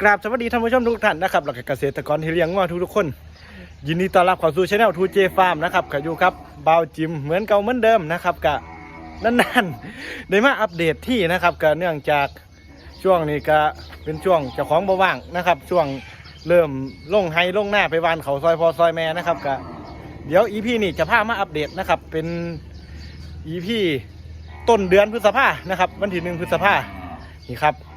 กราบสวัสดีท่านผู้ชมทุกท่านนะครับหลักเกษตรกรที่เลี้ยงง้อทุกๆคน ยินดีต้อนรับเข้าสู่ช anel ทูเจฟาร์มนะครับขอยู่ครับบาวจิมเหมือนเก่าเหมือนเดิมนะครับกะนานๆได้มาอัปเดตที่นะครับกะเนื่องจากช่วงนี้ก็เป็นช่วงเจ้าของบ่ว่างนะครับ ช่วงเริ่มลงไฮลงหน้าไปวานเขาซอยพอซอยแม่นะครับกะเดี๋ยวอีพีนี่จะพามาอัปเดตนะครับเป็นอีพีต้นเดือนพฤษภานะครับวันที่หนึ่งพฤษภานี่ครับ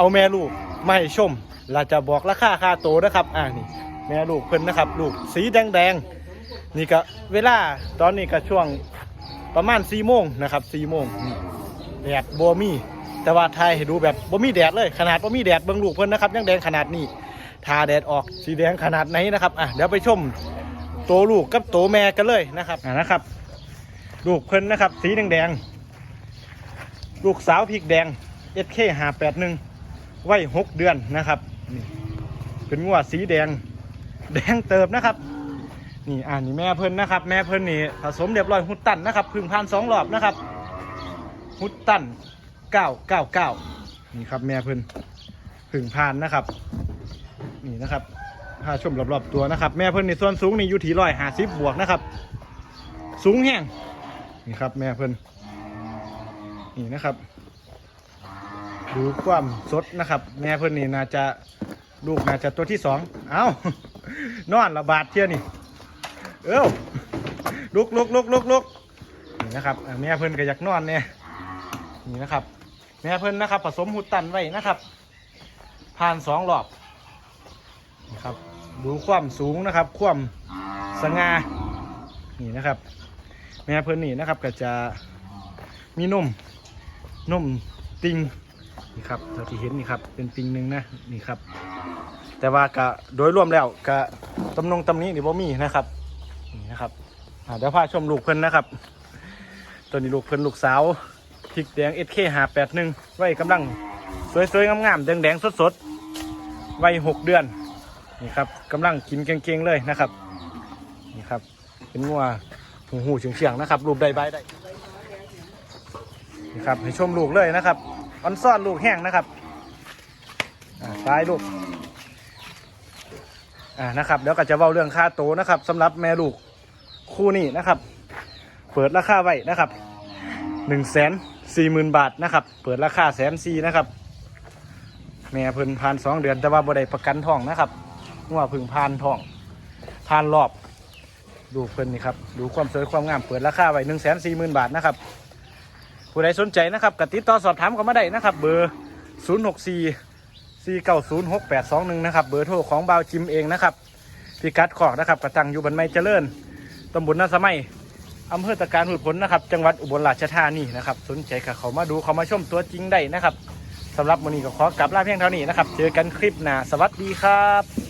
เอาแม่ลูกมาให้ชมเราจะบอกราคาค่าโตนะครับอ่านี่แม่ลูกเพิ่นนะครับ ลูกสีแดงแดงนี่ก็เวลาตอนนี้ก็ช่วงประมาณ4โมงนะครับ4โมงแดดบ่มีแต่ว่าไทยให้ดูแบบบ่มีแดดเลยขนาดบ่มีแดดเบิ่งลูกเพิ่นนะครับยังแดงขนาดนี้ทาแดดออกสีแดงขนาดไหนนะครับอะเดี๋ยวไปชมโตลูกกับโตแม่กันเลยนะครับอะนะครับ ลูกเพิ่นนะครับ สีแดงแดงลูกสาวพริกแดง SK 581 ไว้หกเดือนนะครับนี่เป็นงัวสีแดง แดงเติบนะครับ นี่อ่านี่แม่เพิ่นนะครับ แม่เพิ่นนี่ผสมเรียบร้อยฮุตตันนะครับพึ่งพันสองรอบนะครับฮุตตันเก้าเก้าเก้านี่ครับแม่เพิ่นพึ่งพันนะครับ นี่นะครับพาชมรอบๆตัวนะครับ แม่เพิ่นนี่ส่วนสูงนี่อยู่ที่ร้อยห้าสิบบวกนะครับ สูงแห้งนี่ครับแม่เพิ่นนี่นะครับ ดูความสดนะครับ แม่เพิ่นนี่น่าจะลูกน่าจะตัวที่สองเอ้านอนระบาดเที่ยนี่เอ้าลุกลุกลุกลุกลุกนี่นะครับแม่เพิ่นก็อยากนอนเนี่ยนี่นะครับ แม่เพิ่นนะครับ ผสมหุดตันไว้นะครับ ผ่านสองรอบนี่ครับ ดูความสูงนะครับ ความสง่านี่นะครับ แม่เพิ่นนี่นะครับก็จะมีนุ่มนุ่มติง นี่ครับเท่าที่เห็นนี่ครับเป็นปิงหนึ่งนะนี่ครับ แต่ว่ากะโดยรวมแล้วกะตำนงตำนี้นี่บ่มีนะครับนี่นะครับเดี๋ยวพาชมลูกเพิ่นนะครับ ตัวนี้ลูกเพิ่นลูกสาวพริกแดง SK 5 8 1ไว้กำลังสวยๆงามๆแดงๆสดๆไว้หกเดือนนี่ครับกำลังกินเก่งๆเลยนะครับนี่ครับเป็นงัวหูหูเฉียงๆนะครับ รูปใดใบได้นี่ครับให้ชมลูกเลยนะครับ ออนซ่อนลูกแห้งนะครับอ่าตายลูกอ่านะครับเดี๋ยวก็จะเว้าเรื่องค่าโตวนะครับสำหรับแม่ลูกคู่นี้นะครับ เปิดราคาไว้นะครับหนึ่งแสนสี่หมื่นบาทนะครับ เปิดราคาแสนสี่นะครับ แม่พิ่นพานสองเดือนแต่ว่าบ่ได้ประกันทองนะครับงัวพึ่งพานทองพานรอบดูเพิ่นนี่ครับ ดูความสวยความงามเปิดราคาไว้หนึ่งแสนสี่หมื่นบาทนะครับ ผู้ใดสนใจนะครับกติดต่อสอบถามเข้ามาได้นะครับ เบอร์ 0 6 4 4 9 0 6 8 2 1 นะครับ เบอร์โทรของบาวจิมเองนะครับพิกัดขอกนะครับกระตังอยู่บันไมเจริญตำบลนาสมัยอำเภอตะการหุดผลนะครับ จังหวัดอุบลราชธานีนะครับ สนใจก็เขามาดูเขามาชมตัวจริงได้นะครับสำหรับวันนี้ก็ขอกลับลาเพียงเท่านี้นะครับ เจอกันคลิปหน้าสวัสดีครับ